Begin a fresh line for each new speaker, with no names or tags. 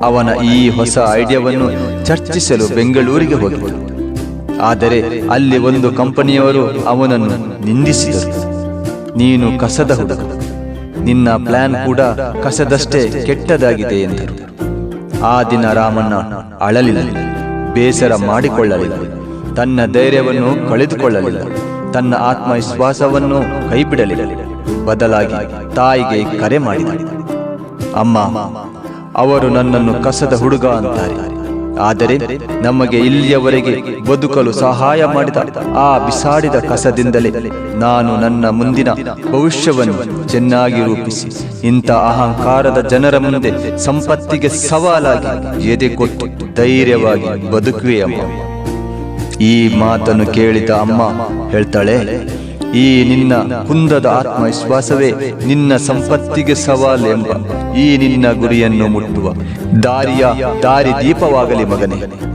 ಅವನ ಈ ಹೊಸ ಐಡಿಯಾವನ್ನು ಚರ್ಚಿಸಲು ಬೆಂಗಳೂರಿಗೆ ಹೋಗಿದ್ದರು ಆದರೆ ಅಲ್ಲಿ ಒಂದು ಕಂಪನಿಯವರು ಅವನನ್ನು ನಿಂದಿಸಿದರು. ನೀನು ಕಸದ ಹುಡುಗ. ನಿನ್ನ ಪ್ಲಾನ್ ಕೂಡ ಕಸದಷ್ಟೇ ಕೆಟ್ಟದಾಗಿದೆ ಎಂದರು. ಆ ದಿನ ರಾಮಣ್ಣ ಅಳಲಿಲ್ಲ. ಬೇಸರ ಮಾಡಿಕೊಳ್ಳಲಿಲ್ಲ. ತನ್ನ ಧೈರ್ಯವನ್ನು ಕಳೆದುಕೊಳ್ಳಲಿಲ್ಲ. ತನ್ನ ಆತ್ಮವಿಶ್ವಾಸವನ್ನು ಕೈಬಿಡಲಿಲ್ಲ. ಬದಲಾಗಿ ತಾಯಿಗೆ ಕರೆ ಮಾಡಿದ. ಅಮ್ಮ ಅವರು ನನ್ನನ್ನು ಕಸದ ಹುಡುಗ ಅಂತಾರೆ. ಆದರೆ ನಮಗೆ ಇಲ್ಲಿಯವರೆಗೆ ಬದುಕಲು ಸಹಾಯ ಮಾಡಿದ ಆ ಬಿಸಾಡಿದ ಕಸದಿಂದಲೇ ನಾನು ನನ್ನ ಮುಂದಿನ ಭವಿಷ್ಯವನ್ನು ಚೆನ್ನಾಗಿ ರೂಪಿಸಿ. ಇಂಥ ಅಹಂಕಾರದ ಜನರ ಮುಂದೆ ಸಂಪತ್ತಿಗೆ ಸವಾಲಾಗಿ ಎದೆ ಕೊಟ್ಟು ಧೈರ್ಯವಾಗಿ ಬದುಕುವೆಯಮ್ಮ. ಈ ಮಾತನ್ನು ಕೇಳಿದ ಅಮ್ಮ ಹೇಳ್ತಾಳೆ ಈ ನಿನ್ನ ಕುಂದದ ಆತ್ಮವಿಶ್ವಾಸವೇ ನಿನ್ನ ಸಂಪತ್ತಿಗೆ ಸವಾಲ್ ಎಂಬ ಈ ನಿನ್ನ ಗುರಿಯನ್ನು ಮುಟ್ಟುವ ದಾರಿಯ ದಾರಿ ದೀಪವಾಗಲಿ ಮಗನೇ.